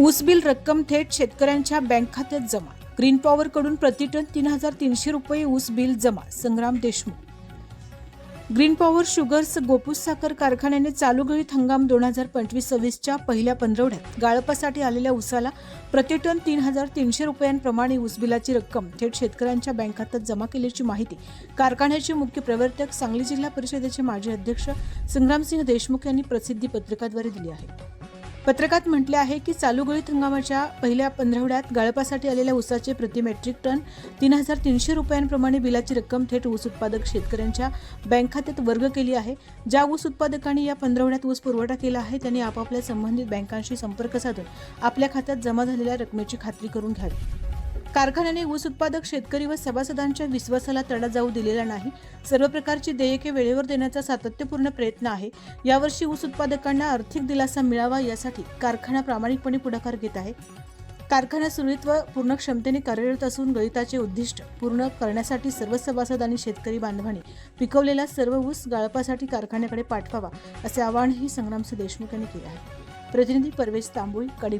ऊस बिल रक्कम थेट शेतकऱ्यांच्या बँक खात्यात जमा. ग्रीन पॉवर कडून प्रतिटन तीन हजार तीनशे रुपये ऊस बिल जमा Sangram Deshmukh. Green Power Sugars गोपूस साखर कारखान्याने चालू गळीत हंगाम दोन हजार पंचवीस सव्वीसच्या पहिल्या पंधरवड्यात गाळपासाठी आलेल्या ऊसाला प्रतिटन तीन हजार तीनशे रुपयांप्रमाणे ऊस बिलाची रक्कम थेट शेतकऱ्यांच्या बँक खात्यात जमा केल्याची माहिती कारखान्याचे मुख्य प्रवर्तक सांगली जिल्हा परिषदेचे माजी अध्यक्ष संग्रामसिंह देशमुख यांनी प्रसिद्धी पत्रकाद्वारे दिली आहे. पत्रकात म्हटले आहे की चालू गळीत हंगामाच्या पहिल्या पंधरवड्यात गाळपासाठी आलेल्या ऊसाचे प्रति मेट्रिक टन तीन हजार तीनशे रुपयांप्रमाणे बिलाची रक्कम थेट ऊस उत्पादक शेतकऱ्यांच्या बँक खात्यात वर्ग केली आहे. ज्या ऊस उत्पादकांनी या पंधरवड्यात ऊस पुरवठा केला आहे त्यांनी आपापल्या संबंधित बँकांशी संपर्क साधून आपल्या खात्यात जमा झालेल्या रकमेची खात्री करून घ्यावी. कारखान्याने ऊस उत्पादक शेतकरी व सभासदांच्या विश्वासाला तडा जाऊ दिलेला नाही. सर्व प्रकारची देयके वेळेवर देण्याचा सातत्यपूर्ण प्रयत्न आहे. यावर्षी ऊस उत्पादकांना आर्थिक दिलासा मिळावा यासाठी कारखाना प्रामाणिकपणे पुढाकार घेत आहे. कारखाना सुरळीत व पूर्ण क्षमतेने कार्यरत असून गळिताचे उद्दिष्ट पूर्ण करण्यासाठी सर्व सभासद आणि शेतकरी बांधवांनी पिकवलेला सर्व ऊस गाळपासाठी कारखान्याकडे पाठवावा असे आवाहनही संग्रामसिंह देशमुख यांनी केले आहे. प्रतिनिधी परवेश तांबोळी कडी